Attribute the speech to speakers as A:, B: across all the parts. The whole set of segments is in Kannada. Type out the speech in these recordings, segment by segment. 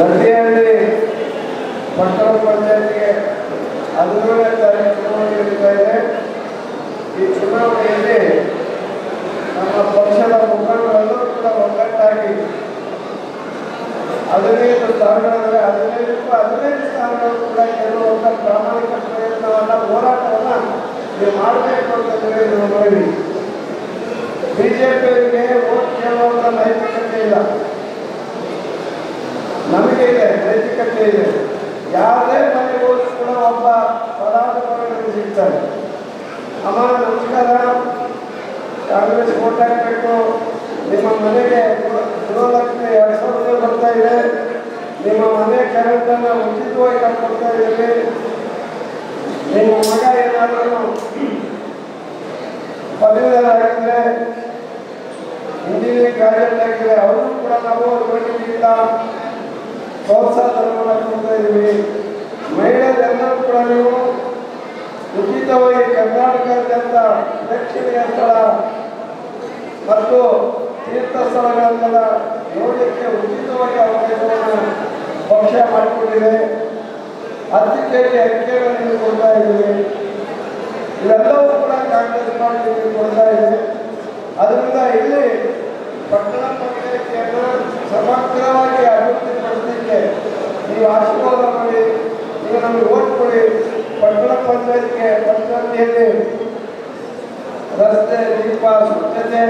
A: ಗಟ್ಟಿಯಲ್ಲಿ ಪಟ್ಟಣ ಪಂಚಾಯತ್ಗೆ ಹದಿನೇಳನೇ ತಾರೀಕು ಚುನಾವಣೆ ನಡೀತಾ ಇದೆ ಈ ಚುನಾವಣೆಯಲ್ಲಿ ನಮ್ಮ ಪಕ್ಷದ ಮುಖಂಡರೆಲ್ಲರೂ ಕೂಡ ಒಗ್ಗಟ್ಟಾಗಿ ಹದಿನೈದು ಸ್ಥಾನಗಳಂದರೆ ಹದಿನೈದಕ್ಕೂ ಹದಿನೈದು ಸ್ಥಾನಗಳು ಕೂಡ ಗೆಲ್ಲುವಂಥ ಪ್ರಾಮಾಣಿಕ ಪ್ರಯತ್ನವನ್ನ ಹೋರಾಟವನ್ನ ನೀವು ಮಾಡಬೇಕು ಅಂತಂದ್ರೆ ನೀವು ನೋಡಿ ಬಿಜೆಪಿಯವರಿಗೆ ನೈತಿಕತೆ ಇದೆ ಯಾವುದೇ ಮನೆ ಹೋದ್ರು ಕೂಡ ಒಬ್ಬ ಫಲಾನುಭವಿಗಳು ಸಿಗ್ತಾರೆ ಅಮ್ಮ ನಮಸ್ಕಾರ ಕಾಂಗ್ರೆಸ್ ಹಾಕಬೇಕು ನಿಮ್ಮ ಮನೆಗೆ ಗೃಹಲಕ್ಷ್ಮಿ ಎರಡು ಬರ್ತಾ ಇದೆ. ನಿಮ್ಮ ಮನೆ ಕರೆಂಟನ್ನು ಉಚಿತವಾಗಿ ಕಟ್ಕೊಡ್ತಾ ಇದ್ದೀವಿ ನಿಮ್ಮ ಮಗ ಏನಾದರೂ ಪದವೀಧರಾಗಿದ್ರೆ ಇಂಜಿನಿಯರಿಂಗ್ ಗ್ರಾಜುಯೇಟ್ ಆಗಿದ್ರೆ ಅವರು ಕೂಡ ನಾವು ಪ್ರೋತ್ಸಾಹವನ್ನು ಕೊಡ್ತಾ ಇದ್ದೀವಿ ಮಹಿಳೆಯರೆಲ್ಲರೂ ಕೂಡ ನೀವು ಉಚಿತವಾಗಿ ಕರ್ನಾಟಕದಾದ್ಯಂತ ಪ್ರೇಕ್ಷಣೀಯ ಸ್ಥಳ ಮತ್ತು ತೀರ್ಥ ಸ್ಥಳಗಳನ್ನೆಲ್ಲ ನೋಡಲಿಕ್ಕೆ ಉಚಿತವಾಗಿ ಅವಕಾಶವನ್ನು ಪಕ್ಷ ಮಾಡಿಕೊಂಡಿದೆ. ಹತ್ತು ಕೆ ಜಿ ಕೊಡ್ತಾ ಇದ್ದೀವಿ ಇವೆಲ್ಲವೂ ಕೂಡ ಕಾಂಗ್ರೆಸ್ ಪಾರ್ಟಿ ಕೊಡ್ತಾ ಇದೆ ಅದರಿಂದ ಇಲ್ಲಿ ಪಟ್ಟಣ ಪಂಚಾಯಿತಿಯನ್ನು ಸಮಗ್ರವಾಗಿ ಅಭಿವೃದ್ಧಿ ಪಡಿಸಲಿಕ್ಕೆ ನೀವು ಆಶೀರ್ವಾದ ಮಾಡಿ ನೀವು ನಮಗೆ ಓಟ್ ಕೊಡಿ. ರಸ್ತೆ ದೀಪ ಸ್ವಚ್ಛತೆ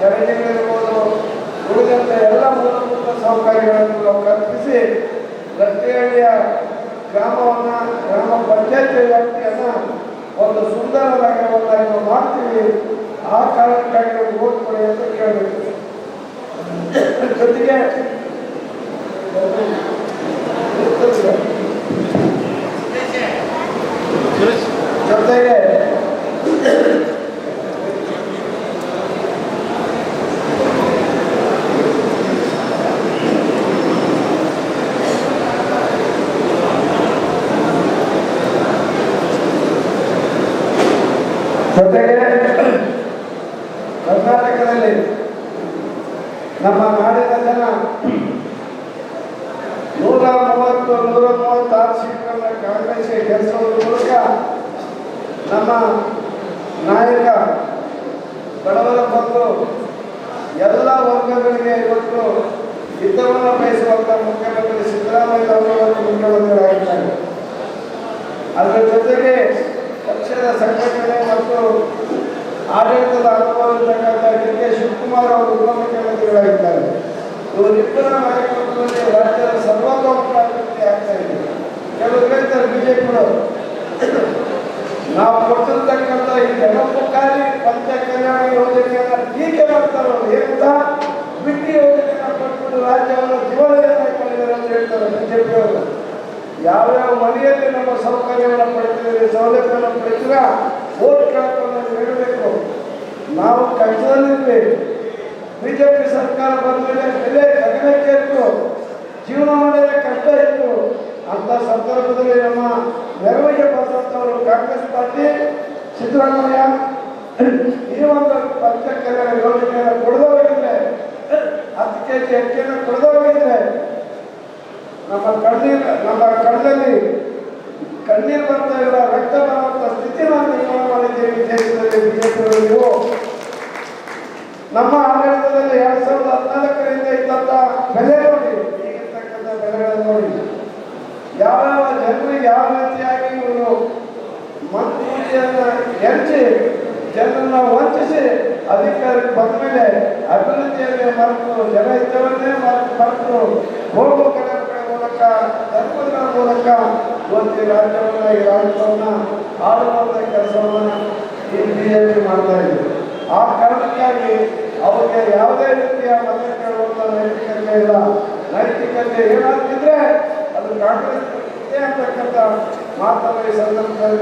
A: ಚರಂಡಿಗಳಿರ್ಬೋದು ಉಳಿದಂತೆ ಎಲ್ಲ ಮೂಲಭೂತ ಸೌಕರ್ಯಗಳನ್ನು ನಾವು ಕಲ್ಪಿಸಿ ರಸ್ತೆಹಳ್ಳಿಯ ಗ್ರಾಮವನ್ನು, ಗ್ರಾಮ ಪಂಚಾಯತ್ ವ್ಯಾಪ್ತಿಯನ್ನು ಒಂದು ಸುಂದರ ನಾವು ಮಾಡ್ತೀವಿ. ಆ ಕಾರಣಕ್ಕಾಗಿ ನಾವು ಓದ್ಕೊಳ್ಳಿ ಅಂತ ಕೇಳಬೇಕು. ಜೊತೆಗೆ ಜೊತೆಗೆ ಕರ್ನಾಟಕದಲ್ಲಿ ನಮ್ಮ ನಾಡಿನ ಜನ ನೂರ ಮೂವತ್ತು ನೂರ ಮೂವತ್ತಾರು ಸೀಟ್ಗಳನ್ನ ಕಾಂಗ್ರೆಸ್ಗೆ ಗೆಲ್ಲಿಸೋದ್ರ ಮೂಲಕ ನಮ್ಮ ನಾಯಕ ಬಡವರ ಬಂದು ಎಲ್ಲ ವರ್ಗಗಳಿಗೆ ಇವತ್ತು ಹಿತವನ್ನು ಬಯಸುವಂತ ಮುಖ್ಯಮಂತ್ರಿ ಸಿದ್ದರಾಮಯ್ಯ ಅವರು ಮುಖ್ಯಮಂತ್ರಿಗಳಾಗಿದ್ದಾರೆ ಅದರ ಜೊತೆಗೆ ಪಕ್ಷದ ಸಂಘಟನೆ ಮತ್ತು ಆಡಳಿತದ ಅನುಭವ ಇರ್ತಕ್ಕಂಥ ಡಿ ಕೆ ಶಿವಕುಮಾರ್ ಅವರು ಉಪಮುಖ್ಯಮಂತ್ರಿಗಳಾಗಿದ್ದಾರೆ ಇವರಿಬ್ಬರ ನಾಯಕತ್ವದಲ್ಲಿ ರಾಜ್ಯದ ಸರ್ವತೋಮುಖ ಅಭಿವೃದ್ಧಿ ಆಗ್ತಾ ಇದೆ ಕೆಲವರು ಹೇಳ್ತಾರೆ ಬಿಜೆಪಿಗಳು ನಾವು ಕೊಟ್ಟಿರ್ತಕ್ಕಂಥ ಈ ಜನಪುಕಾರಿ ಪಂಚ ಕಲ್ಯಾಣ ಯೋಜನೆಯನ್ನ ಟೀಕೆ ಮಾಡ್ತಾರೆ ಅವರು. ಏನಂತ ಬಿಟ್ಟಿ ಯೋಜನೆಯನ್ನು ಕೊಟ್ಟು ರಾಜ್ಯವನ್ನು ಜೀವನ ಅಂತ ಹೇಳ್ತಾರೆ ಬಿಜೆಪಿಯವರು. ಯಾವ್ಯಾವ ಮನೆಯಲ್ಲಿ ನಮ್ಮ ಸೌಕರ್ಯವನ್ನು ಪಡಿತೀವಿ, ಸೌಲಭ್ಯವನ್ನು ಪಡಿತೀರ ಓಟ್ ಕೇಳ್ಕೊಂಡು ನೀಡಬೇಕು ನಾವು ಕಷ್ಟದಲ್ಲಿರ್ಬೇಕು ಬಿಜೆಪಿ ಸರ್ಕಾರ ಬಂದ ಮೇಲೆ ಬೆಲೆ ಗಗನಕ್ಕೆ ಇತ್ತು, ಜೀವನ ಮಾಡಲು ಕಷ್ಟ ಇತ್ತು. ಅಂತ ಸಂದರ್ಭದಲ್ಲಿ ನಮ್ಮ ನೆರವಿಗೆ ಬಂದಂಥವರು ಕಾಂಗ್ರೆಸ್ ಪಾರ್ಟಿ, ಸಿದ್ದರಾಮಯ್ಯ, ಈ ಒಂದು ಪಂಚಕಲ್ಯಾಣ ಯೋಜನೆಯನ್ನು ಕೊಡದೋಗಿದ್ರೆ ಹತ್ತು ಕೆ ಜಿ ಅಕ್ಕಿಯನ್ನು ನಮ್ಮ ಕಣ್ಣೀರ್, ನಮ್ಮ ಕಣ್ಣಲ್ಲಿ ಕಣ್ಣೀರು ಬರ್ತಾ ಇಲ್ಲ ರಕ್ತ ಬರುವಂತ ಸ್ಥಿತಿ ನಾವು ನಿರ್ಮಾಣ ಮಾಡಿದ್ದೇವೆ ದೇಶದಲ್ಲಿ ಬಿಜೆಪಿ ನೀವು. ನಮ್ಮ ಆಡಳಿತದಲ್ಲಿ ಎರಡ್ ಸಾವಿರದ ಹದಿನಾಲ್ಕರಿಂದ ಇದ್ದಂತ ಬೆಲೆ ನೋಡಿ ಈಗಿರ್ತಕ್ಕಂಥ ಬೆಲೆಗಳನ್ನು ನೋಡಿ. ಯಾವ ಜನರಿಗೆ ಯಾವ ರೀತಿಯಾಗಿ ಇವರು ಮಂತ್ರಿಯನ್ನ ಹೆಂಚಿ ಜನರನ್ನ ವಂಚಿಸಿ ಅಧಿಕಾರಕ್ಕೆ ಬಂದ ಮೇಲೆ ಅಭಿವೃದ್ಧಿಯನ್ನೇ ಮರೆತು, ಜನ ಮರೆತು ಹೋಗುವ ಕಡೆ ಮೂಲಕ, ಧರ್ಮದ ಮೂಲಕ ಒಂದು ರಾಜ್ಯವನ್ನ, ಈ ರಾಜ್ಯವನ್ನ ಆಳುವಂತ ಕೆಲಸವನ್ನ ಈ ಬಿಜೆಪಿ ಮಾಡ್ತಾ ಇದೆ ಆ ಕಾರಣಕ್ಕಾಗಿ ಅವರಿಗೆ ಯಾವುದೇ ರೀತಿಯ ಮತ ಕೇಳುವಂತ ನೈತಿಕತೆ ಇಲ್ಲ. ನೈತಿಕತೆ ಏನಾಗ್ತಿದ್ರೆ ಅದು ಕಾಂಗ್ರೆಸ್ ಅಂತಕ್ಕಂಥ ಮಾತನ್ನು ಈ ಸಂದರ್ಭದಲ್ಲಿ